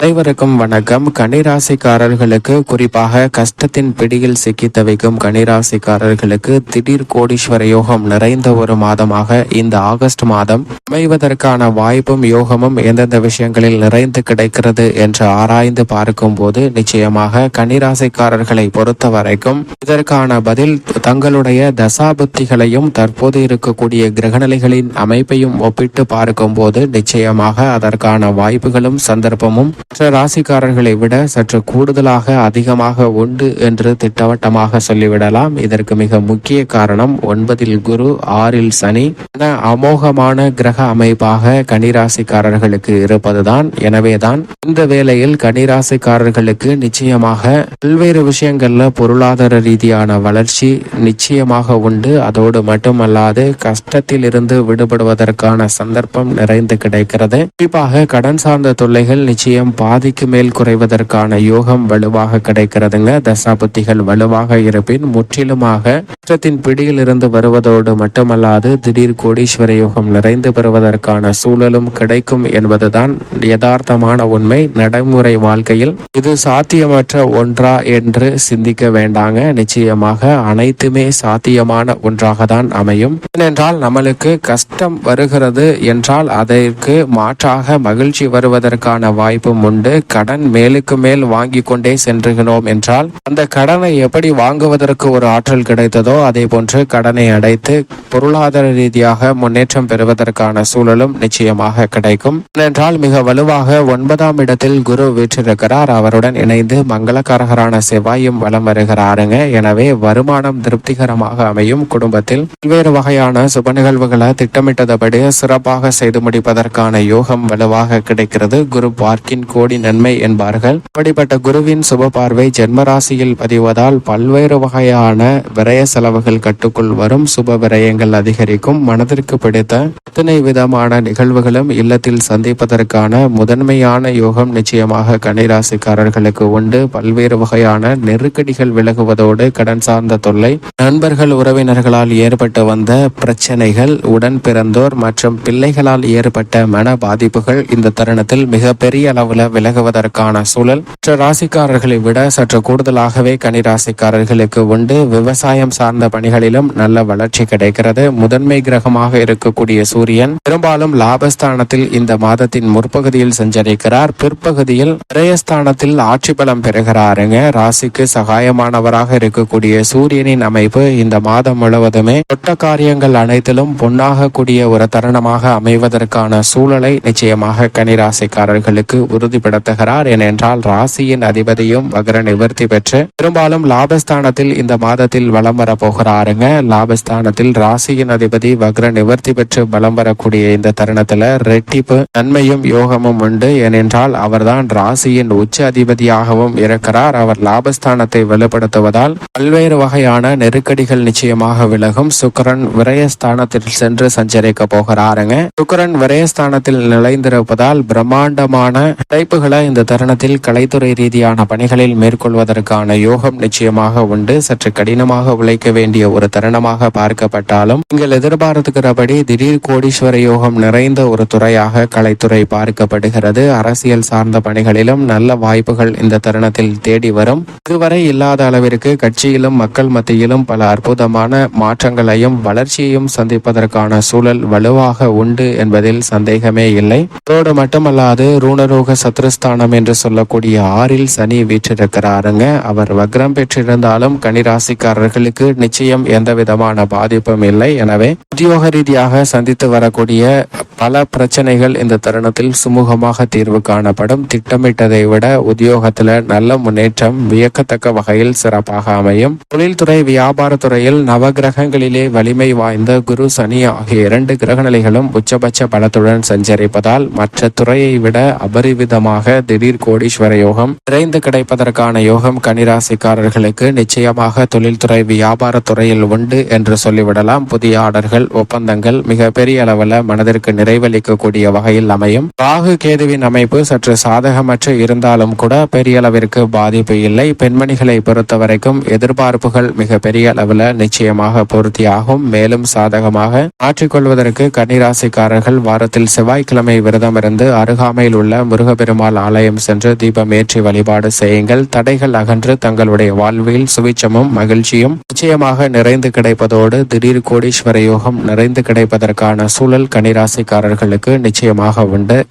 அனைவருக்கும் வணக்கம். கனிராசிக்காரர்களுக்கு குறிப்பாக கஷ்டத்தின் பிடியில் சிக்கி தவிக்கும் கன்னிராசிக்காரர்களுக்கு திடீர் கோடீஸ்வர யோகம் நிறைந்த ஒரு மாதமாக இந்த ஆகஸ்ட் மாதம் அமைவதற்கான வாய்ப்பும் யோகமும் எந்தெந்த விஷயங்களில் நிறைந்து கிடைக்கிறது என்று ஆராய்ந்து பார்க்கும் போது நிச்சயமாக கன்னிராசிக்காரர்களை பொறுத்த வரைக்கும் இதற்கான பதில் தங்களுடைய தசாபுத்திகளையும் தற்போது இருக்கக்கூடிய கிரகநிலைகளின் அமைப்பையும் ஒப்பிட்டு பார்க்கும் போது நிச்சயமாக அதற்கான வாய்ப்புகளும் சந்தர்ப்பமும் மற்ற ராசிக்காரர்களை விட சற்று கூடுதலாக அதிகமாக உண்டு என்று திட்டவட்டமாக சொல்லிவிடலாம். இதற்கு மிக முக்கிய காரணம் ஒன்பதில் குரு ஆறில் சனி. என அமோகமான கிரக அமைப்பாக கனிராசிக்காரர்களுக்கு இருப்பதுதான். எனவேதான் இந்த வேளையில் கனிராசிக்காரர்களுக்கு நிச்சயமாக பல்வேறு விஷயங்கள்ல பொருளாதார ரீதியான வளர்ச்சி நிச்சயமாக உண்டு. அதோடு மட்டுமல்லாது கஷ்டத்தில் இருந்து விடுபடுவதற்கான சந்தர்ப்பம் நிறைந்து கிடைக்கிறது. குறிப்பாக கடன் சார்ந்த தொல்லைகள் நிச்சயம் பாதிக்கு மேல் குறைவதற்கான யோகம் வலுவாக கிடைக்கிறதுங்க. தசாபுத்திகள் வலுவாக இருப்பின் முற்றிலுமாக குற்றத்தின் பிடியில் இருந்து வருவதோடு மட்டுமல்லாது திடீர் கோடீஸ்வர யோகம் நிறைந்து பெறுவதற்கான சூழலும் கிடைக்கும் என்பதுதான் யதார்த்தமான உண்மை. நடைமுறை வாழ்க்கையில் இது சாத்தியமற்ற ஒன்றா என்று சிந்திக்க வேண்டாங்க. நிச்சயமாக அனைத்துமே சாத்தியமான ஒன்றாக தான் அமையும். ஏனென்றால் நம்மளுக்கு கஷ்டம் வருகிறது என்றால் அதற்கு மாற்றாக மகிழ்ச்சி வருவதற்கான வாய்ப்பும் உண்டு. கடன் மேலுக்கு மேல் வாங்கி கொண்டே சென்றுகிறோம் என்றால் அந்த கடனை எப்படி வாங்குவதற்கு ஒரு ஆற்றல் கிடைத்ததோ அதே போன்று கடனை அடைத்து பொருளாதார ரீதியாக முன்னேற்றம் பெறுவதற்கான சூழலும் நிச்சயமாக கிடைக்கும். ஏனென்றால் மிக வலுவாக ஒன்பதாம் இடத்தில் குரு வீற்றிருக்கிறார். அவருடன் இணைந்து மங்களகரகரான செவ்வாயும் வலம் வருகிறாருங்க. எனவே வருமானம் திருப்திகரமாக அமையும். குடும்பத்தில் பல்வேறு வகையான சுப நிகழ்வுகளை திட்டமிட்டதபடி சிறப்பாக செய்து முடிப்பதற்கான யோகம் வலுவாக கிடைக்கிறது. குரு பார்க்கின் கோடி நன்மை என்பார்கள். அப்படிப்பட்ட குருவின் சுப பார்வை ஜென்மராசியில் பதிவதால் பல்வேறு வகையான விரய செலவுகள் கட்டுக்குள் வரும். சுப விரயங்கள் அதிகரிக்கும். மனதிற்கு பிடித்த அத்தனை விதமான நிகழ்வுகளும் இல்லத்தில் சந்திப்பதற்கான முதன்மையான யோகம் நிச்சயமாக கன்னிராசிக்காரர்களுக்கு உண்டு. பல்வேறு வகையான நெருக்கடிகள் விலகுவதோடு கடன் சார்ந்த தொல்லை நண்பர்கள் உறவினர்களால் ஏற்பட்டு வந்த பிரச்சனைகள் உடன் பிறந்தோர் மற்றும் பிள்ளைகளால் ஏற்பட்ட மன பாதிப்புகள் இந்த தருணத்தில் மிகப்பெரிய அளவில் விலகுவதற்கான சூழல். மற்ற ராசிக்காரர்களை விட சற்று கூடுதலாகவே கன்னிராசிக்காரர்களுக்கு உண்டு. விவசாயம் சார்ந்த பணிகளிலும் நல்ல வளர்ச்சி கிடைக்கிறது. முதன்மை கிரகமாக இருக்கக்கூடிய சூரியன் பெரும்பாலும் லாபஸ்தானத்தில் இந்த மாதத்தின் முற்பகுதியில் சஞ்சரிக்கிறார். பிற்பகுதியில் விரயஸ்தானத்தில் ஆட்சி பலம் பெறுகிறாருங்க. ராசிக்கு சகாயமானவராக இருக்கக்கூடிய சூரியனின் அமைப்பு இந்த மாதம் முழுவதுமே தொட்ட காரியங்கள் அனைத்திலும் பொன்னாக கூடிய ஒரு தருணமாக அமைவதற்கான சூழலை நிச்சயமாக கன்னிராசிக்காரர்களுக்கு உறுதிப்படுத்துகிறார் ஏனென்றால் ராசியின் அதிபதியும் வக்ர நிவர்த்தி பெற்று பெரும்பாலும் லாபஸ்தானத்தில் இந்த மாதத்தில் வலம் வர போகிறாருங்க. லாபஸ்தானத்தில் ராசியின் அதிபதி வக்ர நிவர்த்தி பெற்று பலம் வரக்கூடிய இந்த தருணத்துல ரெட்டிப்பு நன்மையும் யோகமும் உண்டு. ஏனென்றால் அவர்தான் ராசியின் உச்ச அதிபதியாகவும் இருக்கிறார். அவர் லாபஸ்தானத்தை வலுப்படுத்துவதால் பல்வேறு வகையான நெருக்கடிகள் நிச்சயமாக விலகும். சுக்கரன் விரயஸ்தானத்தில் சென்று சஞ்சரிக்க போகிறாருங்க. சுக்கரன் விரயஸ்தானத்தில் நிலைந்திருப்பதால் பிரம்மாண்டமான படைப்புகளை இந்த தருணத்தில் கலைத்துறை ரீதியான பணிகளில் மேற்கொள்வதற்கான யோகம் நிச்சயமாக உண்டு. சற்று கடினமாக உழைக்க வேண்டிய ஒரு தருணமாக பார்க்கப்பட்டாலும் நீங்கள் எதிர்பார்த்துக்கிறபடி திடீர் கோடீஸ்வர யோகம் நிறைந்த ஒரு துறையாக கலைத்துறை பார்க்கப்படுகிறது. அரசியல் சார்ந்த பணிகளிலும் நல்ல வாய்ப்புகள் இந்த தருணத்தில் தேடி வரும். இதுவரை இல்லாத அளவிற்கு கட்சியிலும் மக்கள் மத்தியிலும் பல அற்புதமான மாற்றங்களையும் வளர்ச்சியையும் சந்திப்பதற்கான சூழல் வலுவாக உண்டு என்பதில் சந்தேகமே இல்லை. அதோடு மட்டுமல்லாது ரூணரோக சத்ருஸ்தானம் என்று சொல்லக்கூடிய ஆறில் சனி வீற்றிருக்கிறாருங்க. அவர் வக்ரம் பெற்றிருந்தாலும் கனிராசிக்காரர்களுக்கு நிச்சயம் எந்த விதமான பாதிப்பும் இல்லை. எனவே உத்தியோக ரீதியாக சந்தித்து வரக்கூடிய பல பிரச்சனைகள் இந்த தருணத்தில் சுமூகமாக தீர்வு காணப்படும். திட்டமிட்டதை விட உத்தியோகத்துல நல்ல முன்னேற்றம் வியக்கத்தக்க வகையில் சிறப்பாக அமையும். தொழில்துறை வியாபாரத்துறையில் நவகிரகங்களிலே வலிமை வாய்ந்த குரு சனி ஆகிய இரண்டு கிரகநிலைகளும் உச்சபட்ச பலத்துடன் சஞ்சரிப்பதால் மற்ற துறையை விட அபரிவித அபரிவிதமாக திடீர் கோடீஸ்வர யோகம் விரைந்து கிடைப்பதற்கான யோகம் கனிராசிக்காரர்களுக்கு நிச்சயமாக தொழில்துறை வியாபாரத்துறையில் உண்டு என்று சொல்லிவிடலாம். புதிய ஆர்டர்கள் ஒப்பந்தங்கள் மிக பெரிய அளவில் மனதிற்கு நிறைவளிக்கக்கூடிய வகையில் அமையும். ராகு கேதுவின் அமைப்பு சற்று சாதகமற்று இருந்தாலும் கூட பெரிய அளவிற்கு பாதிப்பு இல்லை. பெண்மணிகளை பொறுத்தவரைக்கும் எதிர்பார்ப்புகள் மிக பெரிய அளவில் நிச்சயமாக பூர்த்தியாகும். மேலும் சாதகமாக மாற்றிக்கொள்வதற்கு கன்னிராசிக்காரர்கள் வாரத்தில் செவ்வாய்க்கிழமை விரதம் இருந்து அருகாமையில் உள்ள முருகபெரு பெருமாள் ஆலயம் சென்று தீபம் ஏற்றி வழிபாடு செய்யுங்கள். தடைகள் அகன்று தங்களுடைய வாழ்வில் சுவிச்சமும் மகிழ்ச்சியும் நிச்சயமாக நிறைந்து கிடைப்பதோடு திடீர் கோடீஸ்வர யோகம் நிறைந்து கிடைப்பதற்கான சூழல் கனிராசிக்காரர்களுக்கு நிச்சயமாக உண்டு.